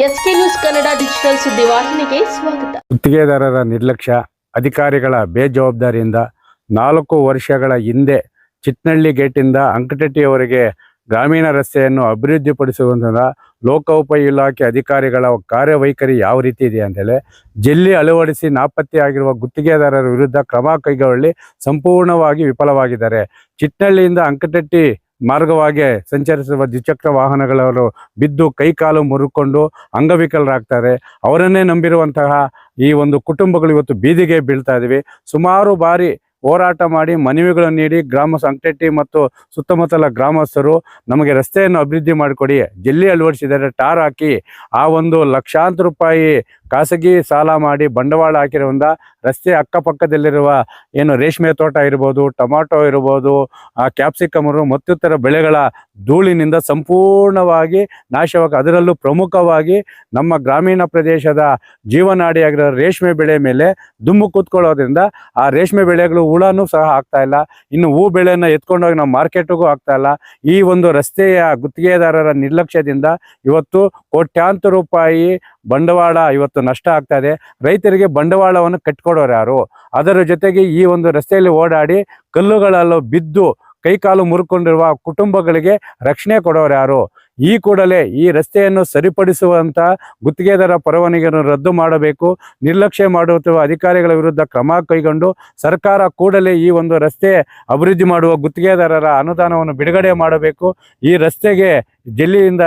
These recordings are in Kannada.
ಎಸ್ಕೆ ನ್ಯೂಸ್ ಕನ್ನಡ ಡಿಜಿಟಲ್ ಸುದ್ದಿವಾಹಿನಿಗೆ ಸ್ವಾಗತ. ಗುತ್ತಿಗೆದಾರರ ನಿರ್ಲಕ್ಷ್ಯ, ಅಧಿಕಾರಿಗಳ ಬೇಜವಾಬ್ದಾರಿಯಿಂದ ನಾಲ್ಕು ವರ್ಷಗಳ ಹಿಂದೆ ಚಿಟ್ನಳ್ಳಿ ಗೇಟಿಂದ ಅಂಕಟಟ್ಟಿಯವರೆಗೆ ಗ್ರಾಮೀಣ ರಸ್ತೆಯನ್ನು ಅಭಿವೃದ್ಧಿಪಡಿಸುವಂತಹ ಲೋಕೋಪಯೋಗಿ ಇಲಾಖೆ ಅಧಿಕಾರಿಗಳ ಕಾರ್ಯವೈಖರಿ ಯಾವ ರೀತಿ ಇದೆ ಅಂತೇಳಿ ಜಲ್ಲಿ ಅಳವಡಿಸಿ ನಾಪತ್ತೆಯಾಗಿರುವ ಗುತ್ತಿಗೆದಾರರ ವಿರುದ್ಧ ಕ್ರಮ ಕೈಗೊಳ್ಳಿ, ಸಂಪೂರ್ಣವಾಗಿ ವಿಫಲವಾಗಿದ್ದಾರೆ. ಚಿಟ್ನಳ್ಳಿಯಿಂದ ಅಂಕಟಟ್ಟಿ ಮಾರ್ಗವಾಗಿ ಸಂಚರಿಸುವ ದ್ವಿಚಕ್ರ ವಾಹನಗಳವರು ಬಿದ್ದು ಕೈಕಾಲು ಮುರುಕೊಂಡು ಅಂಗವಿಕಲರಾಗ್ತಾರೆ. ಅವರನ್ನೇ ನಂಬಿರುವಂತಹ ಈ ಒಂದು ಕುಟುಂಬಗಳು ಇವತ್ತು ಬೀದಿಗೆ ಬೀಳ್ತಾ ಇದ್ದೀವಿ. ಸುಮಾರು ಬಾರಿ ಹೋರಾಟ ಮಾಡಿ ಮನವಿಗಳನ್ನು ನೀಡಿ ಗ್ರಾಮ ಸಂಕಟೆಟ್ಟಿ ಮತ್ತು ಸುತ್ತಮುತ್ತಲ ಗ್ರಾಮಸ್ಥರು ನಮಗೆ ರಸ್ತೆಯನ್ನು ಅಭಿವೃದ್ಧಿ ಮಾಡಿಕೊಡಿ. ಜಲ್ಲಿ ಅಳವಡಿಸಿದ್ದಾರೆ, ಟಾರ್ ಹಾಕಿ. ಆ ಒಂದು ಲಕ್ಷಾಂತರ ರೂಪಾಯಿ ಖಾಸಗಿ ಸಾಲ ಮಾಡಿ ಬಂಡವಾಳ ಹಾಕಿರೋದ್ರಿಂದ ರಸ್ತೆ ಅಕ್ಕಪಕ್ಕದಲ್ಲಿರುವ ಏನು ರೇಷ್ಮೆ ತೋಟ ಇರ್ಬೋದು, ಟೊಮಾಟೊ ಇರ್ಬೋದು ಕ್ಯಾಪ್ಸಿಕಮರು ಮತ್ತಿತರ ಬೆಳೆಗಳ ಧೂಳಿನಿಂದ ಸಂಪೂರ್ಣವಾಗಿ ನಾಶವಾಗ, ಅದರಲ್ಲೂ ಪ್ರಮುಖವಾಗಿ ನಮ್ಮ ಗ್ರಾಮೀಣ ಪ್ರದೇಶದ ಜೀವನಾಡಿಯಾಗಿರೋ ರೇಷ್ಮೆ ಬೆಳೆ ಮೇಲೆ ದುಮ್ಮು ಕೂತ್ಕೊಳ್ಳೋದ್ರಿಂದ ಆ ರೇಷ್ಮೆ ಬೆಳೆಗಳು ಹುಳನೂ ಸಹ ಆಗ್ತಾ ಇಲ್ಲ. ಇನ್ನು ಹೂ ಬೆಳೆಯನ್ನು ಎತ್ಕೊಂಡೋಗಿ ನಾವು ಮಾರ್ಕೆಟ್ಗೂ ಆಗ್ತಾ ಇಲ್ಲ. ಈ ಒಂದು ರಸ್ತೆಯ ಗುತ್ತಿಗೆದಾರರ ನಿರ್ಲಕ್ಷ್ಯದಿಂದ ಇವತ್ತು ಕೋಟ್ಯಾಂತರ ರೂಪಾಯಿ ಬಂಡವಾಳ ಇವತ್ತು ನಷ್ಟ ಆಗ್ತಾ ಇದೆ. ರೈತರಿಗೆ ಬಂಡವಾಳವನ್ನು ಕಟ್ಕೊಡೋರು ಯಾರು? ಅದರ ಜೊತೆಗೆ ಈ ಒಂದು ರಸ್ತೆಯಲ್ಲಿ ಓಡಾಡಿ ಕಲ್ಲುಗಳಲ್ಲೂ ಬಿದ್ದು ಕೈಕಾಲು ಮುರ್ಕೊಂಡಿರುವ ಕುಟುಂಬಗಳಿಗೆ ರಕ್ಷಣೆ ಕೊಡೋರು ಯಾರು? ಈ ಕೂಡಲೇ ಈ ರಸ್ತೆಯನ್ನು ಸರಿಪಡಿಸುವಂತ ಗುತ್ತಿಗೆದಾರ ಪರವಾನಿಗೆಯನ್ನು ರದ್ದು ಮಾಡಬೇಕು. ನಿರ್ಲಕ್ಷ್ಯ ಮಾಡುತ್ತಿರುವ ಅಧಿಕಾರಿಗಳ ವಿರುದ್ಧ ಕ್ರಮ ಕೈಗೊಂಡು ಸರ್ಕಾರ ಕೂಡಲೇ ಈ ಒಂದು ರಸ್ತೆ ಅಭಿವೃದ್ಧಿ ಮಾಡುವ ಗುತ್ತಿಗೆದಾರರ ಅನುದಾನವನ್ನು ಬಿಡುಗಡೆ ಮಾಡಬೇಕು. ಈ ರಸ್ತೆಗೆ, ಜಿಲ್ಲೆಯಿಂದ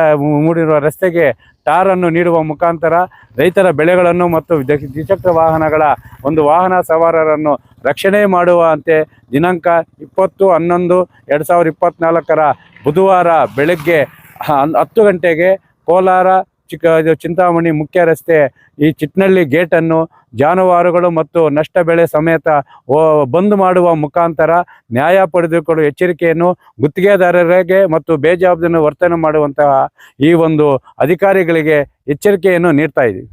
ಮೂಡಿರುವ ರಸ್ತೆಗೆ ಟಾರನ್ನು ನೀಡುವ ಮುಖಾಂತರ ರೈತರ ಬೆಳೆಗಳನ್ನು ಮತ್ತು ದ್ವಿ- ದ್ವಿಚಕ್ರ ವಾಹನಗಳ ಒಂದು ವಾಹನ ಸವಾರರನ್ನು ರಕ್ಷಣೆ ಮಾಡುವಂತೆ ದಿನಾಂಕ ಇಪ್ಪತ್ತು ಹನ್ನೊಂದು, ಎರಡು ಸಾವಿರದ ಇಪ್ಪತ್ತ್ನಾಲ್ಕರ ಬುಧವಾರ ಬೆಳಗ್ಗೆ ಹತ್ತು ಗಂಟೆಗೆ ಕೋಲಾರ, ಚಿಕ್ಕ ಚಿಂತಾಮಣಿ ಮುಖ್ಯ ರಸ್ತೆ, ಈ ಚಿಟ್ನಳ್ಳಿ ಗೇಟನ್ನು ಜಾನುವಾರುಗಳು ಮತ್ತು ನಷ್ಟ ಬೆಳೆ ಸಮೇತ ಬಂದ್ ಮಾಡುವ ಮುಖಾಂತರ ನ್ಯಾಯ ಪಡೆದುಕೊಳ್ಳುವ ಎಚ್ಚರಿಕೆಯನ್ನು ಗುತ್ತಿಗೆದಾರರಿಗೆ ಮತ್ತು ಬೇಜವಾಬ್ದಾರಿ ವರ್ತನೆ ಮಾಡುವಂತಹ ಈ ಒಂದು ಅಧಿಕಾರಿಗಳಿಗೆ ಎಚ್ಚರಿಕೆಯನ್ನು ನೀಡ್ತಾ ಇದ್ದೀವಿ.